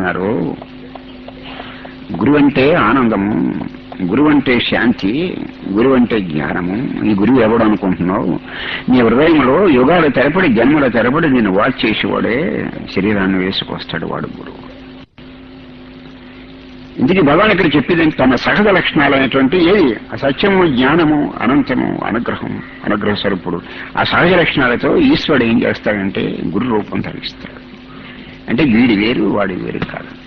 చేస్తున్నారు. గురువు అంటే ఆనందము గురువు అంటే శాంతి గురువు అంటే జ్ఞానము. ఈ గురువు ఎవడు అనుకుంటున్నావు? నీ హృదయంలో యుగాల తెరపడి జన్మల తెరపడి నేను వాచ్ చేసేవాడే శరీరాన్ని వేసుకొస్తాడు వాడు గురువు. ఇందుకే భగవాన్ ఇక్కడ చెప్పింది తన సహజ లక్షణాలు అనేటువంటి ఏది సత్యము జ్ఞానము అనంతము అనుగ్రహం అనుగ్రహ స్వరూపుడు. ఆ సహజ లక్షణాలతో ఈశ్వరుడు ఏం చేస్తాడంటే గురు రూపం ధరిస్తాడు. అంటే వీడి వేరు వాడి వేరు కాదు.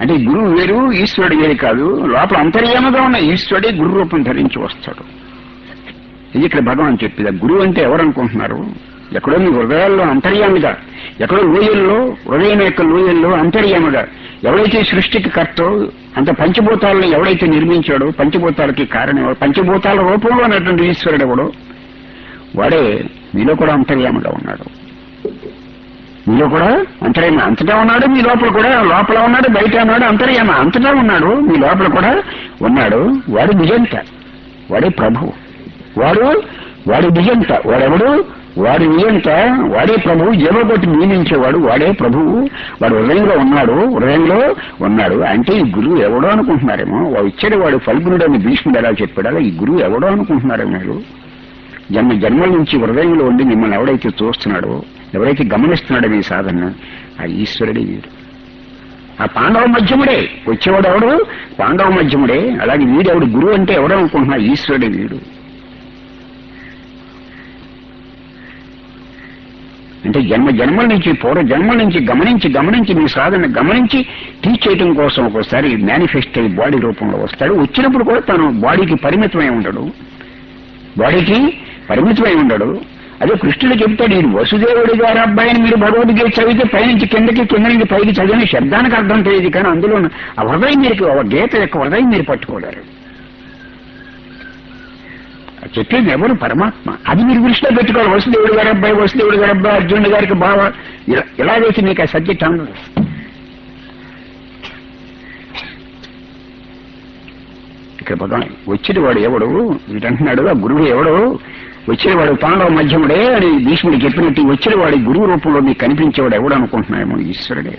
అంటే గురువు వేరు ఈశ్వరుడు వేరు కాదు. లోపల అంతర్యామగా ఉన్న ఈశ్వరుడే గురు రూపం ధరించి వస్తాడు. ఇది ఇక్కడ భగవాన్ చెప్పేది. గురువు అంటే ఎవరు అనుకుంటున్నారు? ఎక్కడో మీ హృదయాల్లో అంతర్యామిగా ఎక్కడో లోయల్లో హృదయం యొక్క లోయల్లో అంతర్యామిగా ఎవరైతే సృష్టికి కర్తో అంత పంచభూతాలను ఎవరైతే నిర్మించాడో పంచభూతాలకి కారణం పంచభూతాల రూపంలో ఉన్నటువంటి ఈశ్వరుడు ఎవడో? వాడే మీలో కూడా అంతర్యామిగా ఉన్నాడు. మీలో కూడా అంతర్యామ అంతటా ఉన్నాడు మీ లోపల కూడా లోపల ఉన్నాడు బయట ఉన్నాడు అంతర్యామ అంతటా ఉన్నాడు మీ లోపల కూడా ఉన్నాడు. వాడు నిజంత వాడే ప్రభువు. వాడు వాడి నిజంత వాడెవడు? వాడి నిజంత వాడే ప్రభువు. జీవగొట్టి నియమించేవాడు వాడే ప్రభువు. వాడు హృదయంలో ఉన్నాడు హృదయంలో ఉన్నాడు. అంటే ఈ గురువు ఎవడో అనుకుంటున్నారేమో? వాడు ఇచ్చాడు వాడు ఫల్గునుడు అని భీష్ముడు ఎలా చెప్పాడు? ఈ గురువు ఎవడో అనుకుంటున్నారేమో మీరు? జన్మ జన్మల నుంచి హృదయంలో ఉండి మిమ్మల్ని ఎవడైతే చూస్తున్నాడో ఎవరైతే గమనిస్తున్నాడో మీ సాధన ఆ ఈశ్వరుడే వీడు. ఆ పాండవ మధ్యముడే వచ్చేవాడు ఎవడు? పాండవ మధ్యముడే అలాగే వీడెవడు? గురువు అంటే ఎవడనుకుంటున్నా ఈశ్వరుడే వీడు. అంటే జన్మ జన్మల నుంచి పూర్వ జన్మల నుంచి గమనించి గమనించి మీ సాధన గమనించి టీచ్ చేయటం కోసం ఒకసారి మేనిఫెస్ట్ అయ్యి బాడీ రూపంలో వస్తాడు. వచ్చినప్పుడు కూడా తను బాడీకి పరిమితమై ఉండడు. బాడీకి పరిమితమై ఉండడు. అదే కృష్ణుడు చెప్తాడు ఈ వసుదేవుడి గారి అబ్బాయిని మీరు భగవద్గీత చదివితే పైనుంచి కిందకి కింద నుంచి పైకి చదివిన శబ్దానికి అర్థం తెలియదు. కానీ అందులో ఆ హృదయం మీరు గీత యొక్క హృదయం మీరు పట్టుకోలేరు చెప్పింది చెప్పేది ఎవరు? పరమాత్మ. అది మీరు దృష్టిలో పెట్టుకోవాలి. వసుదేవుడు గారి అబ్బాయి వసుదేవుడు గారి అబ్బాయి అర్జునుడు గారికి బావ. ఇలా ఇలా వేసి మీకు ఆ సబ్జెక్ట్ అందదు. ఇక్కడ భగవాన్ వచ్చిన వాడు ఎవడు? వీటంటున్నాడు ఆ గురువు ఎవడు? వచ్చిన వాడు పాండవ మధ్యముడే అని భీష్ముడు చెప్పినట్టు వచ్చిన వాడి గురువు రూపంలో మీకు కనిపించేవాడు ఎవడు అనుకుంటున్నాయేమో ఈశ్వరుడే.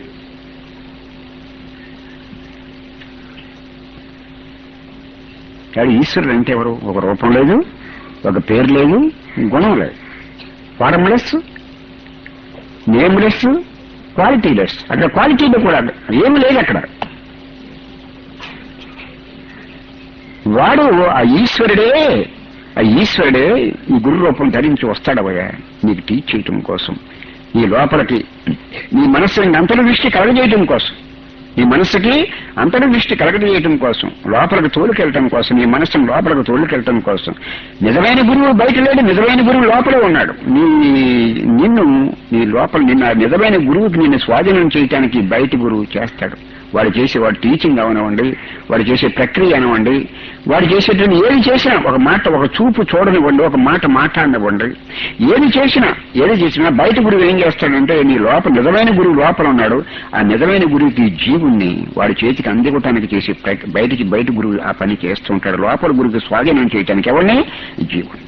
కానీ ఈశ్వరుడు అంటే ఎవరు? ఒక రూపం లేదు ఒక పేరు లేదు గుణం లేదు. ఫార్మ్లెస్ నేమ్లెస్ క్వాలిటీ లెస్ అక్కడ క్వాలిటీలో కూడా ఏమి లేదు అక్కడ. వాడు ఆ ఈశ్వరుడే. ఆ ఈశ్వరుడే ఈ గురు రూపం ధరించి వస్తాడవయ్యా నీకు టీచ్ చేయటం కోసం. నీ లోపలికి నీ మనస్సుని అంతర్దృష్టి కలగజేయటం కోసం. నీ మనస్సుకి అంతర్దృష్టి కలగజేయటం కోసం. లోపలికి తోలుకెళ్ళటం కోసం నీ మనస్సును లోపలికి తోలుకెళ్ళటం కోసం. నిజమైన గురువు బయట లేడు నిజమైన గురువు లోపలే ఉన్నాడు. నీ నిన్ను నీ లోపల నిన్న నిజమైన గురువుకి నిన్ను స్వాధీనం చేయటానికి బయట గురువు చేస్తాడు. వాడు చేసే వాడు టీచింగ్ అవనివ్వండి వాడు చేసే ప్రక్రియ అనివ్వండి వాడు చేసేటువంటి ఏది చేసినా ఒక మాట ఒక చూపు చూడనివ్వండి ఒక మాట మాట్లాడనివ్వండి. ఏది చేసినా ఏది చేసినా బయట గురువు ఏం చేస్తాడంటే నీ లోపల నిజమైన గురువు లోపల ఉన్నాడు. ఆ నిజమైన గురువుకి జీవుణ్ణి. వాడి చేతికి అందివ్వటానికి చేసే బయటికి బయట గురువు ఆ పని చేస్తూ ఉంటాడు. లోపల గురువుకి స్వాధీనం చేయటానికి ఎవరిని? జీవుని